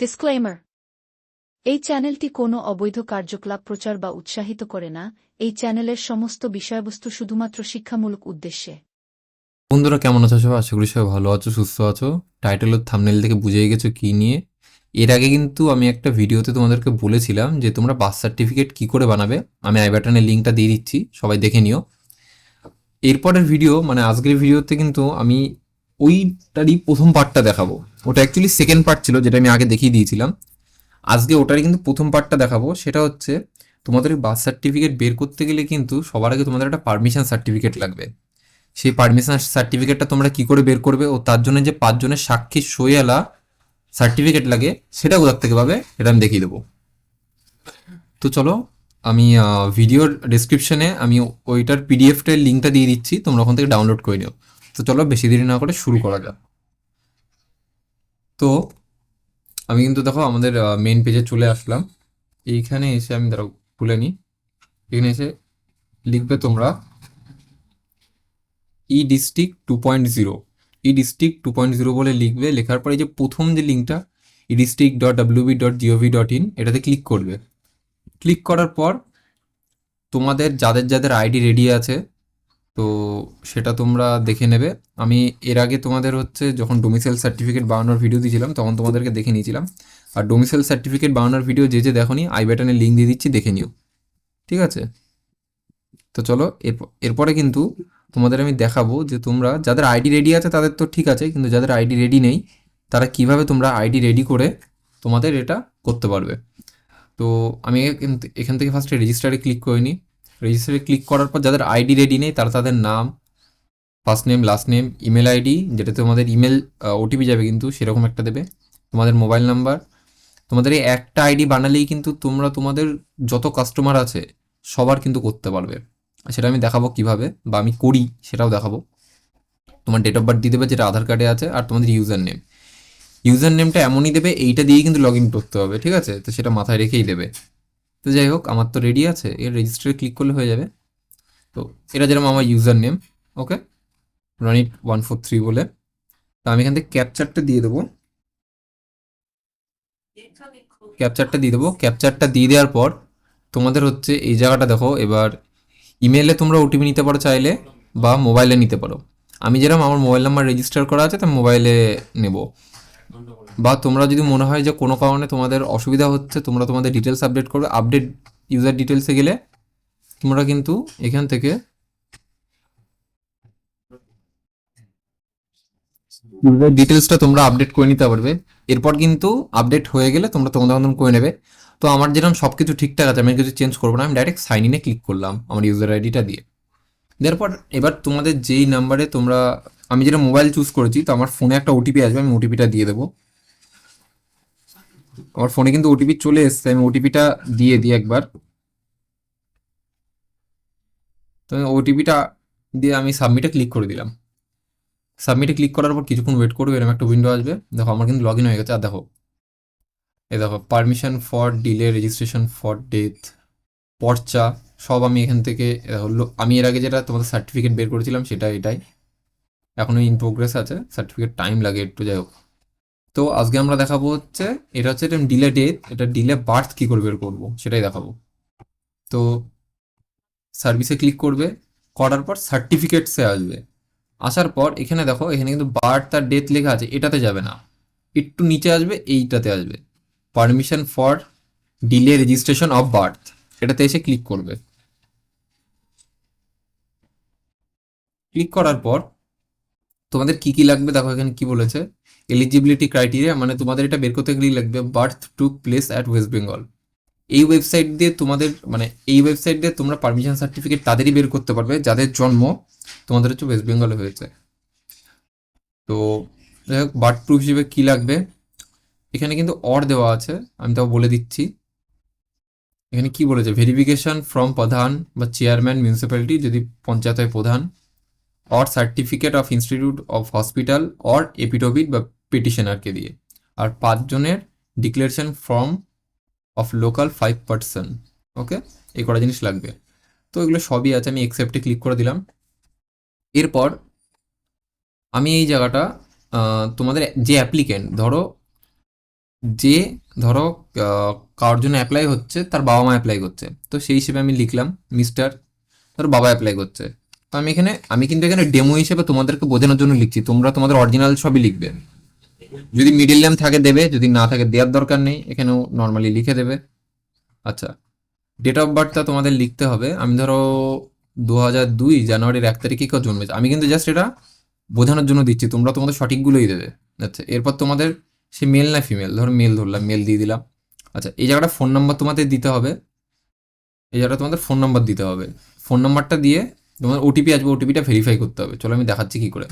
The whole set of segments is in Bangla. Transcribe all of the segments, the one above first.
ডিসক্লেমার এই চ্যানেলটি কোনো অবৈধ কার্যকলাপ প্রচার বা উৎসাহিত করে না। এই চ্যানেলের সমস্ত বিষয়বস্তু শুধুমাত্র শিক্ষামূলক উদ্দেশ্যে। বন্ধুরা, কেমন আছো সবাই? আশা করি সবাই ভালো আছো, সুস্থ আছো। টাইটেল ও থামনেল থেকে বুঝেই গেছো কী নিয়ে। এর আগে কিন্তু আমি একটা ভিডিওতে তোমাদেরকে বলেছিলাম যে তোমরা বার্থ সার্টিফিকেট কী করে বানাবে। আমি আই বাটনের লিঙ্কটা দিয়ে দিচ্ছি, সবাই দেখে নিও। এরপরের ভিডিও মানে আজকের ভিডিওতে কিন্তু আমি ওইটারই প্রথম পার্টটা দেখাবো। ওটা অ্যাকচুয়ালি সেকেন্ড পার্ট ছিল, যেটা আমি আগে দেখিয়ে দিয়েছিলাম। আজকে ওটারই কিন্তু প্রথম পার্টটা দেখাবো। সেটা হচ্ছে, তোমাদের বার্থ সার্টিফিকেট বের করতে গেলে কিন্তু সবার আগে তোমাদের একটা পারমিশন সার্টিফিকেট লাগবে। সেই পারমিশন সার্টিফিকেটটা তোমরা কি করে বের করবে ও তার জন্য যে পাঁচজনের সাক্ষী সইয়ালা সার্টিফিকেট লাগে, সেটা কোথার থেকে পাবে এটা আমি দেখিয়ে দেবো। তো চলো, আমি ভিডিওর ডিসক্রিপশনে আমি ওইটার পিডিএফটার লিঙ্কটা দিয়ে দিচ্ছি, তোমরা ওখান থেকে ডাউনলোড করে নিও। তো চলো বেশি দেরি না করে শুরু করা যাক। তো আমি কিন্তু দেখো আমাদের মেন পেজে চলে আসলাম। এইখানে এসে আমি ধরো খুলে নিই। এখানে এসে লিখবে তোমরা E district two point zero E district two point zero বলে লিখবে, লেখার পরে যে প্রথম যে লিঙ্কটা E district dot WB dot GOV dot in এটাতে ক্লিক করবে। ক্লিক করার পর তোমাদের যাদের যাদের আইডি রেডি আছে তো সেটা তোমরা দেখে নেবে। আমি এর আগে তোমাদের হচ্ছে যখন ডোমিসাইল সার্টিফিকেট বানানোর ভিডিও দিয়েছিলাম, তখন তোমাদেরকে দেখে নিয়েছিলাম। আর ডোমিসাইল সার্টিফিকেট বানানোর ভিডিও যে যে দেখো নি আই বাটনে লিঙ্ক দিয়ে দিচ্ছি, দেখে নিও। ঠিক আছে? তো চলো এরপর কিন্তু তোমাদের আমি দেখাবো যে তোমরা, যাদের আইডি রেডি আছে তাদের তো ঠিক আছে, কিন্তু যাদের আইডি রেডি নেই, তারা কীভাবে তোমরা আইডি রেডি করে তোমাদের এটা করতে পারবে। তো আমি এখান থেকে ফার্স্টে রেজিস্টারে ক্লিক করে নিই। রেজিস্টারে ক্লিক করার পর যাদের আইডি রেডি নেই, তারা তাদের নাম first name last name email ID যেটা তোমাদের ইমেল ওটিপি যাবে কিন্তু সেরকম একটা দেবে। তোমাদের মোবাইল নাম্বার তোমাদের এই একটা আইডি বানালেই কিন্তু তোমরা তোমাদের যত কাস্টমার আছে, সবার কিন্তু করতে পারবে। সেটা আমি দেখাবো কীভাবে, বা আমি করি, সেটাও দেখাবো। তোমার ডেট অফ বার্থ দিয়ে দেবে, যেটা আধার কার্ডে আছে, আর তোমাদের ইউজার নেম ইউজার নেমটা এমনই দেবে, এইটা দিয়েই কিন্তু লগ ইন করতে হবে, ঠিক আছে? তো সেটা মাথায় রেখেই দেবে। তো যাই হোক, আমার তো রেডি আছে। এর রেজিস্টারে ক্লিক করলে হয়ে যাবে। তো এটা যেরকম আমার user name okay Ronit one four three বলে। তো আমি এখান থেকে ক্যাপচারটা দিয়ে দেবো। ক্যাপচারটা দিয়ে দেবো। ক্যাপচারটা দিয়ে দেওয়ার পর তোমাদের হচ্ছে এই জায়গাটা দেখো, এবার ইমেলে তোমরা ওটিপি নিতে পারো চাইলে, বা মোবাইলে নিতে পারো। আমি যেরকম আমার মোবাইল নাম্বার রেজিস্টার করা আছে তা মোবাইলে নেব। বা তোমরা যদি মনে হয় যে কোনো কারণে তোমাদের অসুবিধা হচ্ছে, তোমরা তোমাদের ডিটেলস আপডেট করবে আপডেট ইউজার ডিটেলসে গেলে তোমরা কিন্তু এখান থেকে ইউজার ডিটেলসটা তোমরা আপডেট করে নিতে পারবে। এরপর কিন্তু আপডেট হয়ে গেলে তোমরা তোমাদের মতন করে নেবে। তো আমার যেরকম সব কিছু ঠিকঠাক আছে, আমি কিছু চেঞ্জ করব না, আমি ডাইরেক্ট সাইন ইনে ক্লিক করলাম আমার ইউজার আইডিটা দিয়ে। দেওয়ার পর এবার তোমাদের যেই নাম্বারে তোমরা, আমি যেটা মোবাইল চুজ করেছি, তো আমার ফোনে একটা ওটিপি আসবে, আমি ওটিপিটা দিয়ে দেবো। আমার ফোনে কিন্তু ওটিপি চলে এসছে আমি ওটিপিটা দিয়ে দিই একবার। তো ওটিপিটা দিয়ে আমি সাবমিটে ক্লিক করে দিলাম। সাবমিটে ক্লিক করার পর কিছুক্ষণ ওয়েট করবে এরকম একটা উইন্ডো আসবে। দেখো আমার কিন্তু লগ ইন হয়ে গেছে। আর দেখো এ দেখো permission for delay registration for death পর্চা সব আমি এখান থেকে দেখো, আমি এর আগে যেটা তোমাদের সার্টিফিকেট বের করেছিলাম সেটা এটাই। এখনও ইন প্রোগ্রেস আছে সার্টিফিকেট টাইম লাগে একটু যাই হোক। তো আজকে আমরা দেখাবো হচ্ছে, এটা হচ্ছে ডিলে ডেথ এটা ডিলে বার্থ কী করে বের করব, সেটাই দেখাবো। তো সার্ভিসে ক্লিক করবে, করার পর সার্টিফিকেটসে আসবে। আসার পর এখানে দেখো, এখানে কিন্তু বার্থ আর ডেথ লেখা আছে, এটাতে যাবে না। একটু নিচে আসবে, এইটাতে আসবে। Permission for delay registration of birth এটাতে এসে ক্লিক করবে। ক্লিক করার পর তোমাদের কি কি লাগবে, দেখো এখানে কি বলেছে। এলিজিবিলিটি ক্রাইটেরিয়া মানে তোমাদের এটা বের করতে গেলেই লাগবে birth took place at West Bengal এই ওয়েবসাইট দিয়ে তোমাদের মানে এই ওয়েবসাইট দিয়ে তোমরা পারমিশন সার্টিফিকেট তাদেরই বের করতে পারবে, যাদের জন্ম তোমাদের হচ্ছে ওয়েস্ট বেঙ্গলে হয়েছে। তো যাই হোক বার্থ প্রুফ হিসেবে কী লাগবে? এখানে কিন্তু অর দেওয়া আছে, আমি তাও বলে দিচ্ছি। এখানে কি বলেছে? ভেরিফিকেশন ফ্রম প্রধান বা চেয়ারম্যান মিউনিসিপ্যালিটি যদি panchayat pradhan or certificate of institute of hospital or affidavit বা পিটিশনারকে দিয়ে। আর পাঁচজনের declaration form of local five person okay এই কটা জিনিস লাগবে। তো এগুলো সবই আছে, আমি একসেপ্টে ক্লিক করে দিলাম। এরপর আমি এই জায়গাটা তোমাদের যে অ্যাপ্লিকেন্ট ধরো যে, ধরো কারোর জন্য অ্যাপ্লাই হচ্ছে, তার বাবা মা অ্যাপ্লাই করছে। তো সেই হিসেবে আমি লিখলাম মিস্টার ধরো বাবা অ্যাপ্লাই করছে। তো আমি এখানে, আমি কিন্তু এখানে ডেমো হিসেবে তোমাদেরকে বোঝানোর জন্য লিখছি, তোমরা তোমাদের অরিজিনাল সবই লিখবে। যদি মিডিল নেম থাকে দেবে, যদি না থাকে দেওয়ার দরকার নেই, এখানেও নর্মালি লিখে দেবে। আচ্ছা ডেট অফ বার্থটা তোমাদের লিখতে হবে। আমি ধরো দু হাজার দুই জানুয়ারির এক তারিখে কেউ জন্মেছে। আমি কিন্তু জাস্ট এটা বোঝানোর জন্য দিচ্ছি, তোমরা তোমাদের সঠিকগুলোই দেবে। আচ্ছা এরপর তোমাদের সে মেল না ফিমেল ধরো মেল ধরলাম মেল দিয়ে দিলাম। আচ্ছা এই জায়গাটা ফোন নাম্বার তোমাদের দিতে হবে। এই জায়গাটা তোমাদের ফোন নাম্বার দিতে হবে। ফোন নাম্বারটা দিয়ে তোমার ওটিপি আসবে ওটিপিটা ভেরিফাই করতে হবে। চলো আমি দেখাচ্ছি কী করে।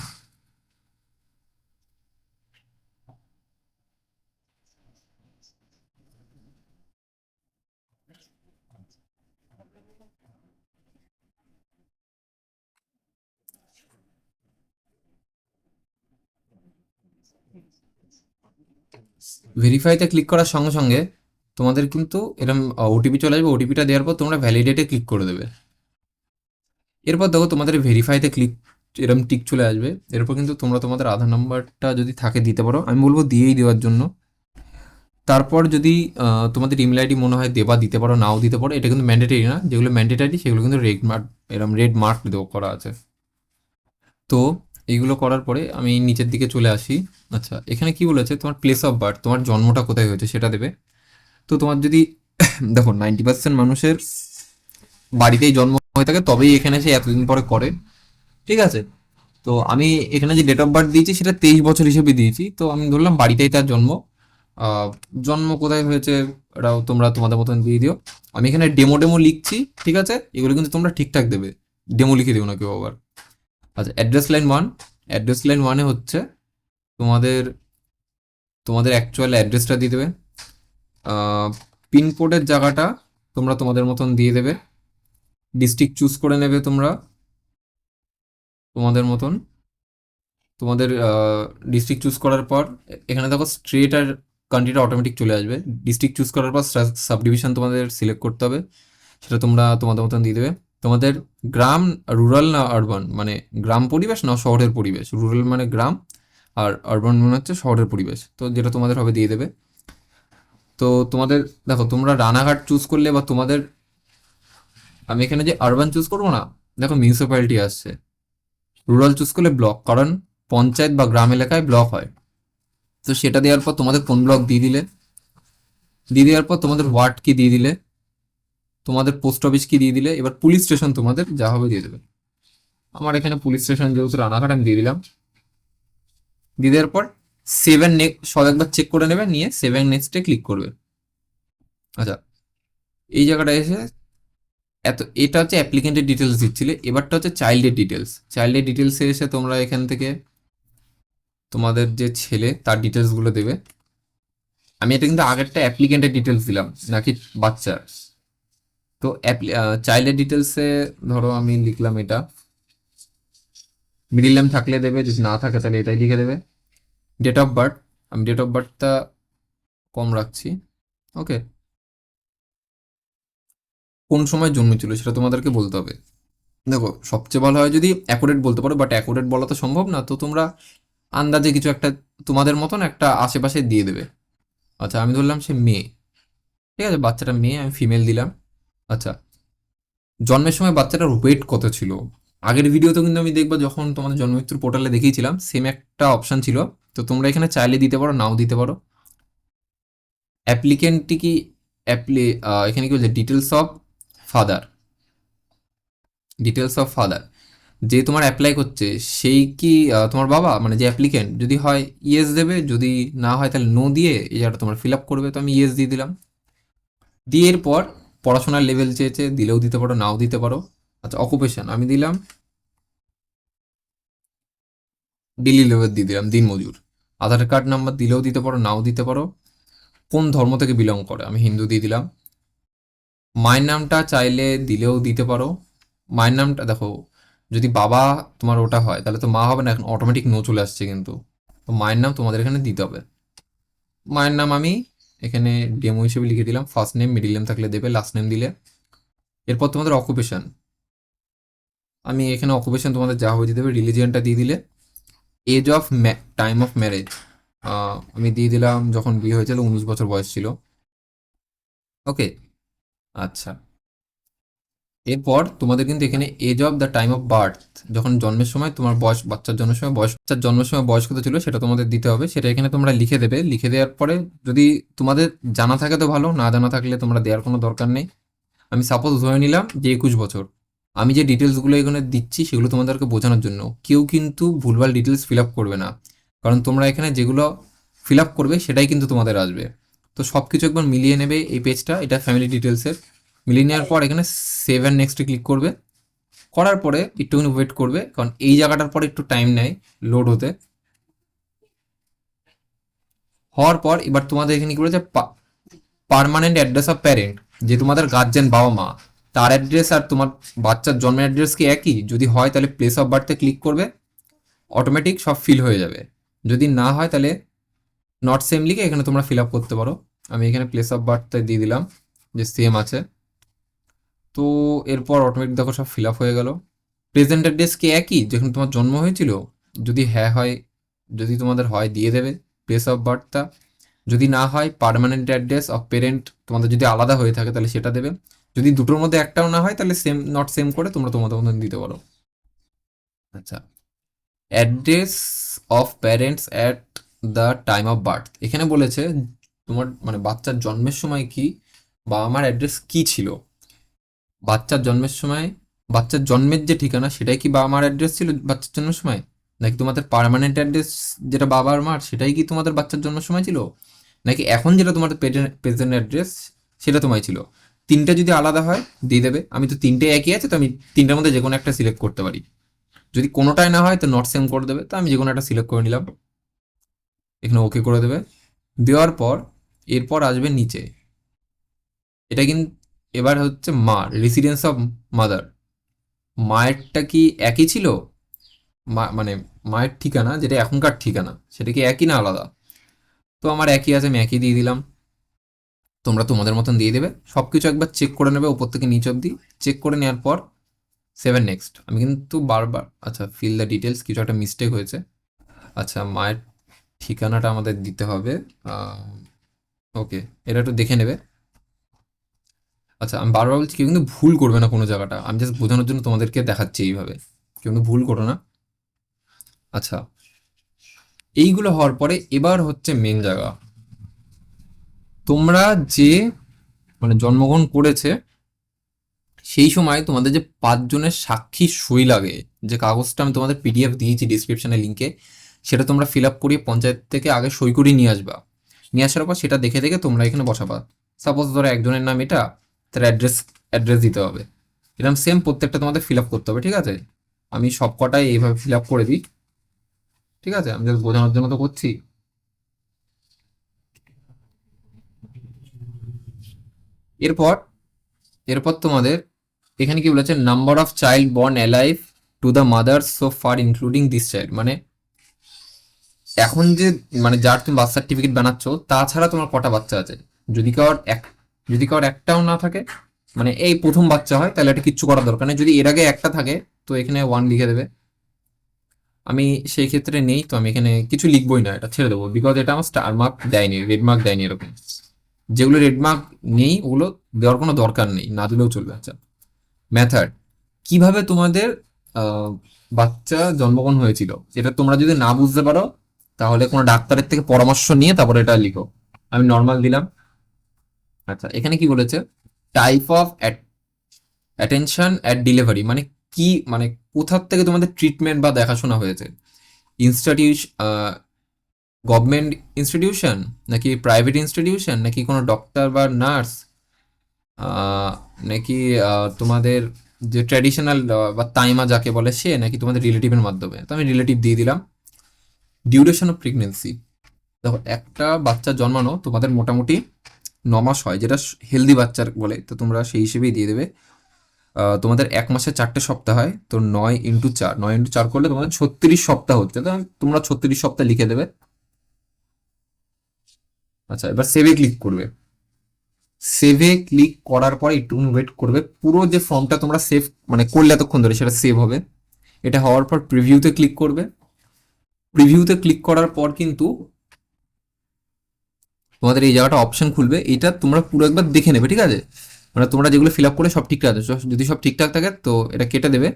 ভেরিফাইতে ক্লিক করার সঙ্গে সঙ্গে তোমাদের কিন্তু এরকম ওটিপি চলে আসবে। ওটিপিটা দেওয়ার পর তোমরা ভ্যালিডেটে ক্লিক করে দেবে। এরপর দেখো তোমাদের ভেরিফাইতে ক্লিক এরকম টিক চলে আসবে। এরপর কিন্তু তোমরা তোমাদের আধার নাম্বারটা যদি থাকে দিতে পারো, আমি বলব দিয়েই দেওয়ার জন্য। তারপর যদি তোমাদের ইমেল আইডি মনে হয় দেবা, দিতে পারো, নাও দিতে পারো, এটা কিন্তু ম্যান্ডেটারি না। যেগুলো ম্যান্ডেটারি সেগুলো কিন্তু রেড মার্ক এরকম রেড মার্ক করা আছে। তো এইগুলো করার পরে আমি নিচের দিকে চলে আসি। আচ্ছা এখানে কি বলেছে? তোমার প্লেস অফ বার্থ তোমার জন্মটা কোথায় হয়েছে সেটা দেবে। তো তোমার যদি দেখো নাইনটি পার্সেন্ট মানুষের বাড়িতেই জন্ম হয়ে থাকে, তবেই এখানে সে এতদিন পরে করে। ঠিক আছে? তো আমি এখানে যে ডেট অফ বার্থ দিয়েছি, সেটা তেইশ বছর হিসেবে দিয়েছি। তো আমি ধরলাম বাড়িতেই তার জন্ম। জন্ম কোথায় হয়েছে এটাও তোমরা তোমাদের মতন দিয়ে দিও। আমি এখানে ডেমো ডেমো লিখছি, ঠিক আছে? এগুলো কিন্তু তোমরা ঠিকঠাক দেবে। ডেমো লিখে দিও না কেউ আবার। আচ্ছা address line one address line ওয়ানে হচ্ছে তোমাদের তোমাদের অ্যাকচুয়াল অ্যাড্রেসটা দিয়ে দেবে। পিনকোডের জায়গাটা তোমরা তোমাদের মতন দিয়ে দেবে। ডিস্ট্রিক্ট চুজ করে নেবে তোমরা। তোমাদের মতন। তোমাদের ডিস্ট্রিক্ট চুজ করার পর, এখানে দেখো স্ট্রেট আর কান্ট্রিটা অটোমেটিক চলে আসবে। ডিস্ট্রিক্ট চুজ করার পর সাব ডিভিশন তোমাদের সিলেক্ট করতে হবে। সেটা তোমরা তোমাদের মতন দিয়ে দেবে। তোমাদের গ্রাম রুরাল না আরবান মানে গ্রাম পরিবেশ না শহরের পরিবেশ? রুরাল মানে গ্রাম আর আরবান মানে হচ্ছে শহরের পরিবেশ। তো যেটা তোমাদের হবে দিয়ে দেবে। তো তোমাদের, দেখো, তোমরা রানাঘাট চুজ করলে বা তোমাদের, আমি এখানে যে আরবান চুজ করব না, দেখো মিউনিসিপ্যালিটি আসছে। রুরাল চুজ করলে ব্লক কারণ পঞ্চায়েত বা গ্রাম এলাকায় ব্লক হয়। তো সেটা দেওয়ার পর তোমাদের কোন ব্লক দিয়ে দিলে? দিয়ে দেওয়ার পর তোমাদের ওয়ার্ড কি দিয়ে দিলে? তোমাদের পোস্ট অফিস কি দিয়ে দিলে, এবার পুলিশ স্টেশন তোমাদের যা হবে দিয়ে দেবে। আমার এখানে পুলিশ স্টেশন যেহেতু রানাঘাট, আমি দিয়ে দিলাম। দিয়ে দেওয়ার পর সেভেন নেক্সট সব একবার চেক করে নেবে, নিয়ে সেভেন নেক্সটে ক্লিক করবে। আচ্ছা এই জায়গাটা এসে এত, এটা হচ্ছে অ্যাপ্লিকেন্টের ডিটেলস দিচ্ছিলে, এবারটা হচ্ছে চাইল্ডের ডিটেলস চাইল্ডের ডিটেলসে এসে তোমরা এখান থেকে তোমাদের যে ছেলে, তার ডিটেলসগুলো দেবে। আমি এটা কিন্তু আগেরটা অ্যাপ্লিকেন্টের ডিটেলস দিলাম, নাকি বাচ্চার? তো চাইল্ডের ডিটেলসে ধরো আমি লিখলাম এটা। মিডিল নেম থাকলে দেবে, যদি না থাকে তাহলে এটাই লিখে দেবে। ডেট অফ বার্থ আমি ডেট অফ বার্থটা কম রাখছি। ওকে কোন সময় জন্মেছিল সেটা তোমাদেরকে বলতে হবে। দেখো, সবচেয়ে ভালো হয় যদি অ্যাকুরেট বলতে পারো বাট অ্যাকুরেট বলা তো সম্ভব না, তো তোমরা আন্দাজে কিছু একটা তোমাদের মতন একটা আশেপাশে দিয়ে দেবে। আচ্ছা আমি ধরলাম সে মেয়ে। ঠিক আছে, বাচ্চাটা মেয়ে, আমি ফিমেল দিলাম। আচ্ছা। জন্মের সময় বাচ্চাটার ওয়েট কত ছিল? আগের ভিডিওতে কিন্তু আমি দেখব যখন তোমাদের জন্মমৃত্যুর পোর্টালে দেখিয়েছিলাম সেম একটা অপশান ছিল। তো তোমরা এখানে চাইলে দিতে পারো, নাও দিতে পারো। অ্যাপ্লিকেন্টটি কি? অ্যাপ্লি এখানে কি বলছে? Details of father details of father যে তোমার অ্যাপ্লাই করছে, সেই কি তোমার বাবা? মানে যে অ্যাপ্লিকেন্ট যদি হয় ইয়েস দেবে, যদি না হয় তাহলে নো দিয়ে এই জায়গাটা তোমার ফিল আপ করবে। তো আমি ইয়েস দিয়ে দিলাম। দিয়ে এরপর পড়াশোনার লেভেল চেয়েছে, দিলেও দিতে পারো, নাও দিতে পারো। আচ্ছা অকুপেশন আমি দিলাম ডেলি লেভেল দিয়ে দিলাম, দিনমজুর। আধার কার্ড নাম্বার দিলেও দিতে পারো, নাও দিতে পারো। কোন ধর্ম থেকে বিলং করে? আমি হিন্দু দিয়ে দিলাম। মায়ের নামটা চাইলে দিলেও দিতে পারো। মায়ের নামটা, দেখো, যদি বাবা তোমার ওটা হয়, তাহলে তো মা হবে না, এখন অটোমেটিক নো চলে আসছে কিন্তু। তো মায়ের নাম তোমাদের এখানে দিতে হবে। মায়ের নাম আমি এখানে ডেমো হিসেবে লিখে দিলাম ফার্স্ট নেম মিডিল নেম থাকলে দেবে লাস্ট নেম দিলে। এরপর তোমাদের অকুপেশান আমি এখানে অকুপেশান তোমাদের যা হয়ে দেবে রিলিজিয়নটা দিয়ে দিলে। Age of time of marriage আমি দিয়ে দিলাম যখন বিয়ে হয়েছিল, উনিশ বছর বয়স ছিল। ওকে আচ্ছা। এরপর তোমাদের কিন্তু এখানে age of the time of birth যখন জন্মের সময় তোমার বয়স, বাচ্চার জন্মের সময় বয়স, বাচ্চার জন্মের সময় বয়স কত ছিল সেটা তোমাদের দিতে হবে। সেটা এখানে তোমরা লিখে দেবে। লিখে দেওয়ার পরে যদি তোমাদের জানা থাকে তো ভালো, না জানা থাকলে তোমরা দেওয়ার কোনো দরকার নেই। আমি সাপোজ ধরে নিলাম যে একুশ বছর। আমি যে ডিটেলসগুলো এখানে দিচ্ছি সেগুলো তোমাদেরকে বোঝানোর জন্য। কেউ কিন্তু ভুলভাল ডিটেলস ফিল আপ করবে না। কারণ তোমরা এখানে যেগুলো ফিল আপ করবে সেটাই কিন্তু তোমাদের আসবে। তো সব কিছু একবার মিলিয়ে নেবে এই পেজটা এটা ফ্যামিলি ডিটেলসের মিলিয়ে নেওয়ার পর এখানে সেভেন নেক্সটে ক্লিক করবে। করার পরে একটুখানি ওয়েট করবে, কারণ এই জায়গাটার পরে একটু টাইম নেয় লোড হতে। হওয়ার পর এবার তোমাদের এখানে কি বলেছে? পার্মানেন্ট অ্যাড্রেস অফ প্যারেন্ট যে তোমাদের গার্জেন বাবা মা, তার অ্যাড্রেস আর তোমার বাচ্চার জন্মের অ্যাড্রেস কি একই? যদি হয় তাহলে প্লেস অফ বার্থে ক্লিক করবে অটোমেটিক সব ফিল হয়ে যাবে। যদি না হয় তাহলে নট সেম লিখে এখানে তোমরা ফিল আপ করতে পারো। আমি এখানে প্লেস অফ বার্থটা দিয়ে দিলাম, যে সেম আছে। তো এরপর অটোমেটিক দেখো সব ফিল আপ হয়ে গেল। প্রেজেন্ট অ্যাড্রেস কি একই, যেখানে তোমার জন্ম হয়েছিল, যদি হ্যাঁ হয়, যদি তোমাদের হয় দিয়ে দেবে প্লেস অফ বার্থটা যদি না হয় পার্মানেন্ট অ্যাড্রেস অফ পেরেন্ট তোমাদের যদি আলাদা হয়ে থাকে, তাহলে সেটা দেবে। যদি দুটোর মধ্যে একটাও না হয়, তাহলে সেম নট সেম করে তোমরা তোমাদের মতন দিতে পারো। আচ্ছা। Address of parents at the time of birth এখানে বলেছে, তোমার মানে বাচ্চার জন্মের সময় কি বাবা মার অ্যাড্রেস কি ছিল? বাচ্চার জন্মের সময়, বাচ্চার জন্মের যে ঠিকানা সেটাই কি বাবা মার অ্যাড্রেস ছিল বাচ্চার জন্মের সময়? নাকি তোমাদের পার্মানেন্ট অ্যাড্রেস যেটা বাবার মার সেটাই কি তোমাদের বাচ্চার জন্মের সময় ছিল? নাকি এখন যেটা তোমাদের প্রেজেন্ট অ্যাড্রেস সেটা তোমায় ছিল? তিনটা যদি আলাদা হয়, দিয়ে দেবে। আমি তো তিনটে একই আছে, তো আমি তিনটার মধ্যে যে কোনো একটা সিলেক্ট করতে পারি। যদি কোনোটাই না হয়, তো নট সেম করে দেবে। তো আমি যে কোনো একটা সিলেক্ট করে নিলাম। এখানে ওকে করে দেবে। দেওয়ার পর, এরপর আসবে নিচে। এটা কিন্তু এবার হচ্ছে মা রেসিডেন্স অফ মাদার মায়েরটা কি একই ছিল? মা মানে মায়ের ঠিকানা যেটা এখনকার ঠিকানা, সেটা কি একই না আলাদা? তো আমার একই আছে, আমি একই দিয়ে দিলাম। তোমরা তোমাদের মতন দিয়ে দেবে। সব কিছু একবার চেক করে নেবে উপর থেকে নিচ অব্দি চেক করে নেওয়ার পর সেভেন নেক্সট আমি কিন্তু বারবার আচ্ছা ফিল দ্য ডিটেলস কিছু একটা মিস্টেক হয়েছে। আচ্ছা মায়ের ঠিকানাটা আমাদের দিতে হবে। ওকে এটা একটু দেখে নেবে। আচ্ছা আমি বারবার বলছি, কেউ কিন্তু ভুল করবে না কোনো জায়গাটা। আমি জাস্ট বোঝানোর জন্য তোমাদেরকে দেখাচ্ছি এইভাবে। কেউ কিন্তু ভুল করো না। আচ্ছা এইগুলো হওয়ার পরে এবার হচ্ছে মেন জায়গা। তোমরা যে মানে জন্মগ্রহণ করেছে, সেই সময় তোমাদের যে পাঁচজনের সাক্ষী সই লাগে, যে কাগজটা আমি তোমাদের পিডিএফ দিয়েছি ডিসক্রিপশনে লিঙ্কে সেটা তোমরা ফিল আপ করিয়ে পঞ্চায়েত থেকে আগে সই করিয়ে নিয়ে আসবা। নিয়ে আসার পর সেটা দেখে দেখে তোমরা এখানে বসাবা। সাপোজ ধরো একজনের নাম এটা তার অ্যাড্রেস অ্যাড্রেস দিতে হবে। এরকম সেম প্রত্যেকটা তোমাদের ফিল আপ করতে হবে, ঠিক আছে? আমি সব কটাই এইভাবে ফিল আপ করে দিই। ঠিক আছে? আমি জাস্ট বোঝানোর জন্য তো করছি। এরপর এরপর তোমাদের এখানে কি বলেছে? Number of child born alive to the mother so far including this child মানে এখন যে মানে যার তুমি বার্থ সার্টিফিকেট বানাচ্ছ, তাছাড়া তোমার কটা বাচ্চা আছে? যদি কারোর এক যদি কারোর একটাও না থাকে মানে এই প্রথম বাচ্চা হয়, তাহলে এটা কিচ্ছু করার দরকার নেই। যদি এর আগে একটা থাকে, তো এখানে ওয়ান লিখে দেবে। আমি সেই ক্ষেত্রে নেই, তো আমি এখানে কিছু লিখবই না, এটা ছেড়ে দেবো। বিকজ এটা আমার স্টার মার্ক দেয়নি রেড মার্ক দেয়নি এরকম। যেগুলো রেড মার্ক নেই, ওগুলো দেওয়ার কোনো দরকার নেই, না দিলেও চলবে। আচ্ছা মেথড কীভাবে তোমাদের বাচ্চা জন্মগ্রহণ হয়েছিল? এটা তোমরা যদি না বুঝতে পারো, তাহলে কোনো ডাক্তারের থেকে পরামর্শ নিয়ে তারপরে এটা লিখো। আমি নর্মাল দিলাম। আচ্ছা এখানে কি বলেছে? Type of attention at delivery মানে কি মানে কোথার থেকে তোমাদের ট্রিটমেন্ট বা দেখাশোনা হয়েছে? ইনস্টিটিউশ গভর্নমেন্ট ইনস্টিটিউশন নাকি প্রাইভেট ইনস্টিটিউশন নাকি কোনো ডক্টর বা নার্স নাকি তোমাদের যে ট্র্যাডিশনাল বা তাইমা যাকে বলে সে নাকি তোমাদের রিলেটিভের মাধ্যমে? তো আমি রিলেটিভ দিয়ে দিলাম। ডিউরেশন অফ প্রেগনেন্সি দেখো, একটা বাচ্চা জন্মানো তোমাদের মোটামুটি মাস হয়, যেটা হেলদি বাচ্চার বলে, তো তোমরা সেই হিসেবেই দিয়ে দেবে। তোমাদের এক মাসে চারটে সপ্তাহ হয়, তো নয় ইন্টু চার, নয় ইন্টু চার করলে তোমাদের ছত্রিশ সপ্তাহ হচ্ছে। তো তোমরা ছত্রিশ সপ্তাহ লিখে দেবে। আচ্ছা এবার সেভে ক্লিক করবে। সেভে ক্লিক করার পর একটু ওয়েট করবে। পুরো যে ফর্মটা তোমরা সেভ মানে করলে এতক্ষণ ধরে, সেটা সেভ হবে। এটা হওয়ার পর প্রিভিউতে ক্লিক করবে। প্রিভিউতে ক্লিক করার পর কিন্তু তোমাদের এই জায়গাটা অপশন খুলবে, এটা তোমরা পুরো একবার দেখে নেবে, ঠিক আছে? মানে তোমরা যেগুলো ফিল আপ করে সব ঠিকঠাক আছে। যদি সব ঠিকঠাক থাকে, তো এটা কেটে দেবে।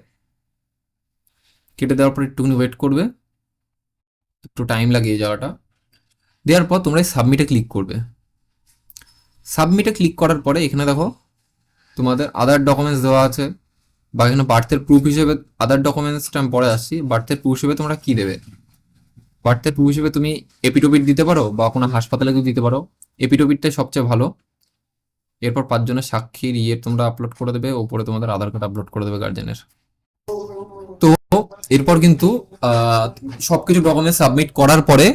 কেটে দেওয়ার পর একটুখানি ওয়েট করবে। একটু টাইম লাগে এই জায়গাটা। দেওয়ার পর তোমরা সাবমিটে ক্লিক করবে। সাবমিটে ক্লিক করার পরে এখানে দেখো, তোমাদের আদার ডকুমেন্টস দেওয়া আছে। বা এখানে বার্থের প্রুফ হিসেবে আদার ডকুমেন্টসটা আমি পরে আসছি। বার্থের প্রুফ হিসেবে তোমরা কী দেবে? বার্থের প্রুফ হিসেবে তুমি এপিটোপিট দিতে পারো বা কোনো হাসপাতালে দিতে পারো এপিটোপিটটাই সবচেয়ে ভালো। এরপর পাঁচজনের সাক্ষীর ইয়ে তোমরা আপলোড করে দেবে, ওপরে তোমাদের আধার কার্ড আপলোড করে দেবে গার্জেনের তো এরপর কিন্তু সবকিছু ডকুমেন্ট সাবমিট করার পরে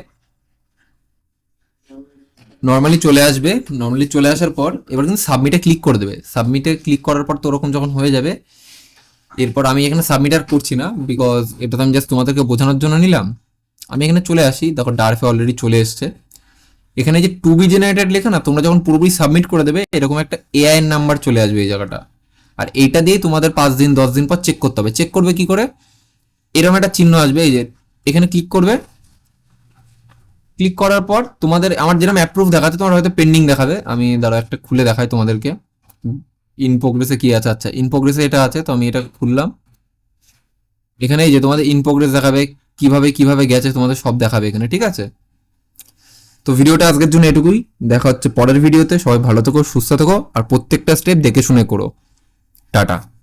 নর্মালি চলে আসবে। নর্মালি চলে আসার পর এবার কিন্তু সাবমিটে ক্লিক করে দেবে। সাবমিটে ক্লিক করার পর তো ওরকম যখন হয়ে যাবে, এরপর আমি এখানে সাবমিট আর করছি না বিকজ এটা তো আমি জাস্ট তোমাদেরকে বোঝানোর জন্য নিলাম। আমি এখানে চলে আসি। দেখো, ডারফে অলরেডি চলে এসছে। এখানে যে টু বি জেনারেটেড লেখা না, তোমরা যখন পুরোপুরি সাবমিট করে দেবে, এরকম একটা এআই নাম্বার চলে আসবে এই জায়গাটা। আর এইটা দিয়ে তোমাদের পাঁচ দিন, দশ দিন পর চেক করতে হবে। চেক করবে কি করে? এরকম একটা চিহ্ন আসবে, এই যে, এখানে ক্লিক করবে। ক্লিক করার পর তোমাদের, আমার যেরকম অ্যাপ্রুভ দেখাচ্ছে, তোমার হয়তো পেন্ডিং দেখাবে। আমি দাঁড়া একটা খুলে দেখাই তোমাদেরকে। ইন প্রোগ্রেসে কি আছে? আচ্ছা ইন প্রোগ্রেসে এটা আছে, তো আমি এটা খুললাম। এখানে এই যে তোমাদের ইন প্রোগ্রেস দেখাবে কীভাবে কীভাবে গেছে তোমাদের সব দেখাবে এখানে, ঠিক আছে? তো ভিডিওটা আজকের জন্য এটুকুই। দেখা হচ্ছে পরের ভিডিওতে। সবাই ভালো থেকো, সুস্থ থেকো, আর প্রত্যেকটা স্টেপ দেখে শুনে করো। টাটা।